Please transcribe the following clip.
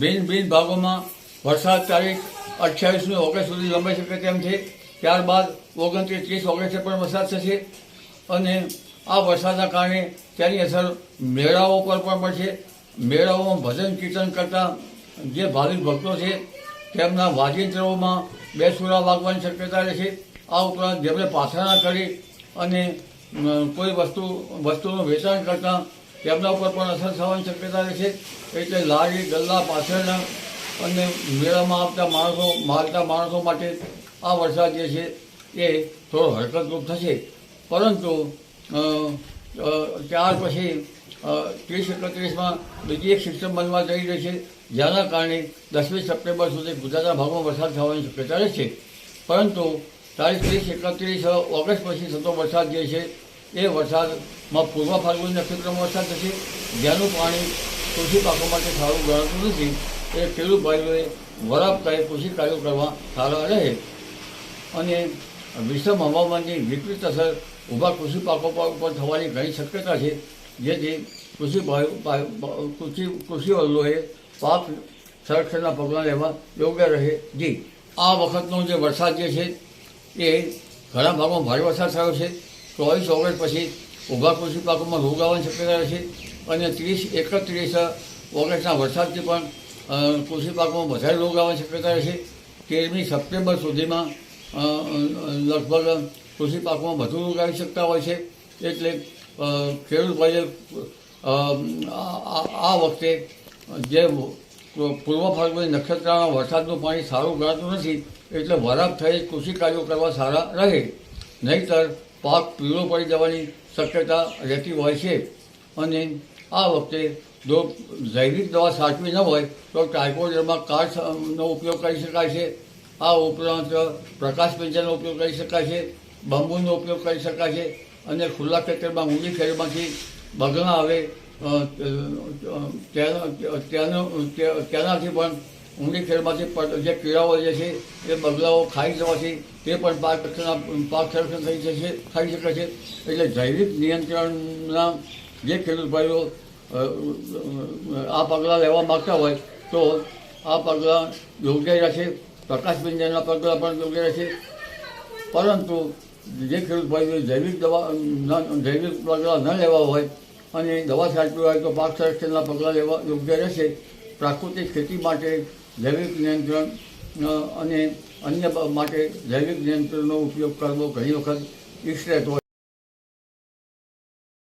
ભિન્ન ભિન્ન ભાગોમાં વરસાદ તારીખ અઠ્યાવીસમી ઓગસ્ટ સુધી લંબાઈ શકે તેમ છે. ત્યારબાદ ઓગણત્રીસ ત્રીસ ઓગસ્ટે પણ વરસાદ થશે અને આ વરસાદના કારણે તેની અસર મેળાઓ પર પણ પડશે. મેળાઓમાં ભજન કીર્તન કરતા જે ભાવિક ભક્તો છે, તેમના વાજિંત્રોમાં બે સુરા વાગવાની શક્યતા રહેશે. આ ઉપરાંત જેમણે પાથરણા કરી અને કોઈ વસ્તુ, વસ્તુનું વેચાણ કરતા તેમના ઉપર પણ અસર થવાની શક્યતા રહેશે એટલે લારી, ગલ્લા પાછળના અને મેળામાં આવતા માણસો, મારતા માણસો માટે આ વરસાદ જે છે એ થોડો હરકતરૂપ થશે. પરંતુ ત્યાર પછી ત્રીસ એકત્રીસમાં બીજી એક સિસ્ટમ બનવા જઈ રહી છે. જેના કારણે દસમી સપ્ટેમ્બર સુધી ગુજરાતના ભાગમાં વરસાદ થવાની શક્યતા રહેશે. પરંતુ તારીખ ત્રીસ એકત્રીસ ઓગસ્ટ પછી થતો વરસાદ જે છે એ વરસાદમાં પૂર્વ ફાલ્ગુની નક્ષત્રમાં વરસાદ થશે, જેનું પાણી કૃષિ પાકો માટે સારું ગણાતું નથી. એ ખેડૂત ભાઈઓએ વરાપ કરી કૃષિ કાર્યો કરવા સારા રહે. અને વિષમ હવામાનની વિપરીત અસર ઊભા કૃષિ પાકો પર ઉપર થવાની ઘણી શક્યતા છે જેથી કૃષિ ભાઈ- કૃષિ કૃષિવલોએ પાક સંરક્ષણના પગલાં લેવા યોગ્ય રહે. જી. આ વખતનો જે વરસાદ જે છે, એ ઘણા ભાગમાં ભારે વરસાદ થયો છે. ચોવીસ ઓગસ્ટ પછી ઊભા કૃષિ પાકોમાં રોગ આવવાની શક્યતા રહેશે અને ત્રીસ, એકત્રીસ ઓગસ્ટના વરસાદથી પણ કૃષિ પાકોમાં વધારે રોગ આવવાની શક્યતા રહેશે. તેરમી સપ્ટેમ્બર સુધીમાં લગભગ કૃષિ પાકોમાં વધુ રોગ આવી શકતા હોય છે. એટલે ખેડૂત ભાઈએ આ વખતે જે પૂર્વ ફાલ્ગુની નક્ષત્રમાં વરસાદનું પાણી સારું ગણાતું નથી, એટલે વરાપ થઈ કૃષિ કાર્યો કરવા સારા રહે. નહીતર પાક પીળો પડી જવાની શક્યતા રહેતી હોય છે. અને આ વખતે જો જૈવિક દવા સાચવી ન હોય, તો ટ્રાઇકોડર્મા કાર્ડનો ઉપયોગ કરી શકાય છે. આ ઉપરાંત પ્રકાશ પિંજરનો ઉપયોગ કરી શકાય છે, બંબુનો ઉપયોગ કરી શકાય છે, અને ખુલ્લા ખેતરમાં ઊંડી ખેડમાંથી બગલા આવે તેનાથી પણ ઊંડી ખેડમાંથી જે કીડાઓ જે છે, એ બગલાઓ ખાઈ જવાથી તે પણ પાક રક્ષણ પાક સંરક્ષણ થઈ શકે થઈ શકે છે. એટલે જૈવિક નિયંત્રણના જે ખેડૂત ભાઈઓ આ પગલાં લેવા માગતા હોય, તો આ પગલાં યોગ્ય રહેશે. પ્રકાશ પિંજરના પગલાં પણ યોગ્ય રહેશે. પરંતુ જે ખેડૂત ભાઈઓ જૈવિક દવા જૈવિક પગલાં ન લેવા હોય અને દવા છાંટવી હોય તો પાક સંરક્ષણના પગલાં લેવા યોગ્ય રહેશે. પ્રાકૃતિક ખેતી માટે જૈવિક નિયંત્રણ અને અન્ય માટે જૈવિક નિયંત્રણનો ઉપયોગ કરવો ઘણી વખત ઈચ્છ રહેતો